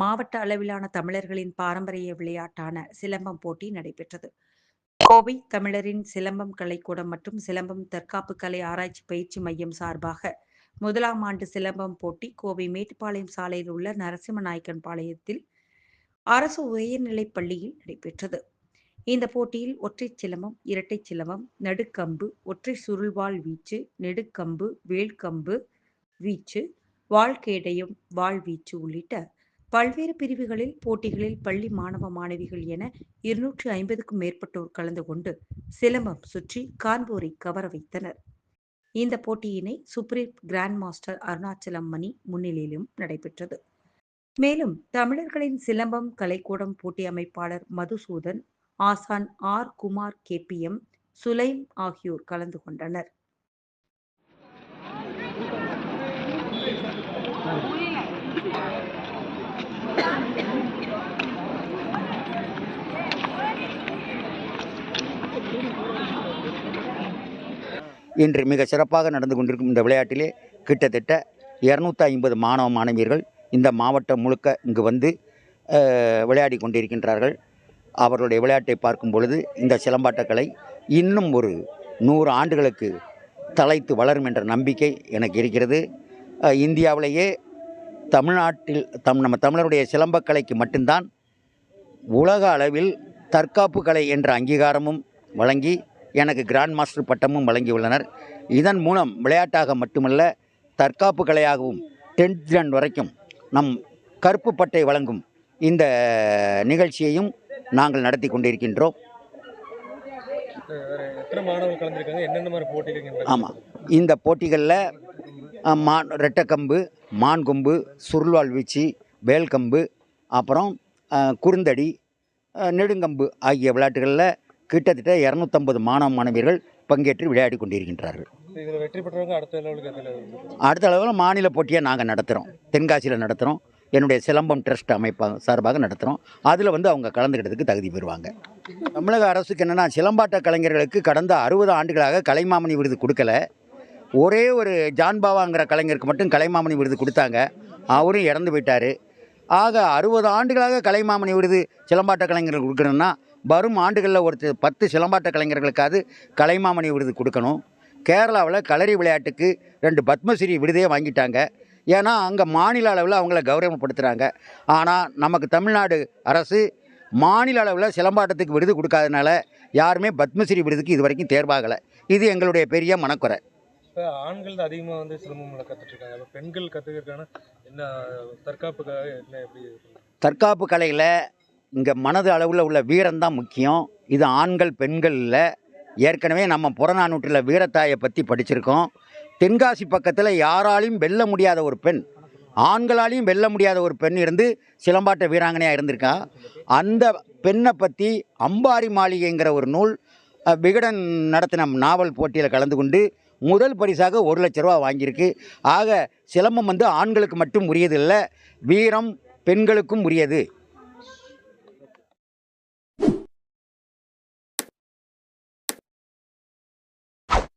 மாவட்ட அளவிலான தமிழர்களின் பாரம்பரிய விளையாட்டான சிலம்பம் போட்டி நடைபெற்றது. கோவை தமிழரின் சிலம்பம் கலைக்கூடம் மற்றும் சிலம்பம் தற்காப்பு கலை ஆராய்ச்சி பயிற்சி மையம் சார்பாக முதலாம் ஆண்டு சிலம்பம் போட்டி கோவை மேட்டுப்பாளையம் சாலையில் உள்ள நரசிம்மநாயக்கன் பாளையத்தில் அரசு உயர்நிலைப் பள்ளியில் நடைபெற்றது. இந்த போட்டியில் ஒற்றை சிலம்பம், இரட்டைச் சிலம்பம், நடுக்கம்பு, ஒற்றை சுருள்வாள் வீச்சு, நெடுக்கம்பு, வேல்கம்பு வீச்சு, வாள்கேடயம் வாழ்வீச்சு உள்ளிட்ட பல்வேறு பிரிவுகளில் போட்டிகளில் பள்ளி மாணவ மாணவிகள் என இருநூற்றி ஐம்பதுக்கும் மேற்பட்டோர் கலந்து கொண்டு சிலம்பம் சுற்றி கான்பூரை கவர வைத்தனர். இந்த போட்டியினை supreme grand master Arunachalam Mani முன்னிலையிலும் நடைபெற்றது. மேலும் தமிழர்களின் சிலம்பம் கலைக்கூடம் போட்டி அமைப்பாளர் மதுசூதன், ஆசான் ஆர். குமார் கேபிஎம், சுலைம் ஆகியோர் கலந்து கொண்டனர். இன்று மிக சிறப்பாக நடந்து கொண்டிருக்கும் இந்த விளையாட்டிலே கிட்டத்தட்ட இரநூத்தி ஐம்பது மாணவ மாணவியர்கள் இந்த மாவட்டம் முழுக்க இங்கு வந்து விளையாடி கொண்டிருக்கின்றார்கள். அவர்களுடைய விளையாட்டை பார்க்கும் பொழுது இந்த சிலம்பாட்டக்கலை இன்னும் ஒரு நூறு ஆண்டுகளுக்கு தலைத்து வளரும் என்ற நம்பிக்கை எனக்கு இருக்கிறது. இந்தியாவிலேயே தமிழ்நாட்டில் தம் நம்ம தமிழருடைய சிலம்பக்கலைக்கு மட்டும்தான் உலக அளவில் தற்காப்பு கலை என்ற அங்கீகாரமும் வழங்கி எனக்கு கிராண்ட் மாஸ்டர் பட்டமும் வழங்கியுள்ளனர் இதன் மூலம் விளையாட்டாக மட்டுமல்ல தற்காப்பு கலையாகவும் டென்த் ரன் வரைக்கும் நம் கருப்பு பட்டை வழங்கும் இந்த நிகழ்ச்சியையும் நாங்கள் நடத்தி கொண்டிருக்கின்றோம்? ஆமாம் இந்த போட்டிகளில் மான் ரெட்டக்கம்பு மான்கொம்பு சுருள்வாள் வீச்சு வேல்கம்பு அப்புறம் குறுந்தடி நெடுங்கம்பு ஆகிய விளையாட்டுகளில் கிட்டத்தட்ட இரநூத்தம்பது மாணவ மாணவியர்கள் பங்கேற்று விளையாடி கொண்டிருக்கின்றார்கள். இதுல வெற்றி பெற்றவங்க அடுத்த அளவில் மாநில போட்டியை நாங்கள் நடத்துகிறோம் தென்காசியில் நடத்துகிறோம் என்னுடைய சிலம்பம் ட்ரஸ்ட் அமைப்பாக சார்பாக நடத்துகிறோம் அதில் வந்து அவங்க கலந்துக்கிறதுக்கு தகுதி பெறுவாங்க. தமிழக அரசுக்கு என்னென்னா சிலம்பாட்ட கலைஞர்களுக்கு கடந்த அறுபது ஆண்டுகளாக கலைமாமணி விருது கொடுக்கல. ஒரே ஒரு ஜான்பாவாங்கிற கலைஞருக்கு மட்டும் கலைமாமணி விருது கொடுத்தாங்க. அவரும் இறந்து போயிட்டார். ஆக அறுபது ஆண்டுகளாக கலைமாமணி விருது சிலம்பாட்ட கலைஞர்கள் கொடுக்கணும்னா வரும் ஆண்டுகளில் ஒரு பத்து சிலம்பாட்ட கலைஞர்களுக்காவது கலைமாமணி விருது கொடுக்கணும். கேரளாவில் களரி விளையாட்டுக்கு ரெண்டு பத்மஸ்ரீ விருதையே வாங்கிட்டாங்க. ஏன்னா அங்கே மாநில அளவில் அவங்கள கௌரவப்படுத்துகிறாங்க ஆனால் நமக்கு தமிழ்நாடு அரசு மாநில அளவில் சிலம்பாட்டத்துக்கு விருது கொடுக்காதனால யாருமே பத்மஸ்ரீ விருதுக்கு இது வரைக்கும் தேர்வாகலை. இது எங்களுடைய பெரிய மனக்குறை. இப்போ ஆண்கள் தான் அதிகமாக வந்து சிலம்பம் கற்றுட்ருக்காங்க அப்போ பெண்கள் கற்றுக்கிறதுக்கான என்ன தற்காப்பு என்ன எப்படி தற்காப்பு கலையில் இங்கே மனது அளவில் உள்ள வீரம் தான் முக்கியம். இது ஆண்கள் பெண்கள் இல்லை. ஏற்கனவே நம்ம புறநானூற்றில் வீரத்தாயை பற்றி படிச்சிருக்கோம். தென்காசி பக்கத்தில் யாராலையும் வெல்ல முடியாத ஒரு பெண் ஆண்களாலையும் வெல்ல முடியாத ஒரு பெண் இருந்து சிலம்பாட்ட வீராங்கனையாக இருந்திருக்கா? அந்த பெண்ணை பற்றி அம்பாரி மாளிகைங்கிற ஒரு நூல் விகடன் நடத்தின நாவல் போட்டியில் கலந்து கொண்டு முதல் பரிசாக ஒரு லட்ச ரூபா வாங்கியிருக்கு. ஆக சிலம்பம் வந்து ஆண்களுக்கு மட்டும் உரியதில்லை வீரம் பெண்களுக்கும் உரியது.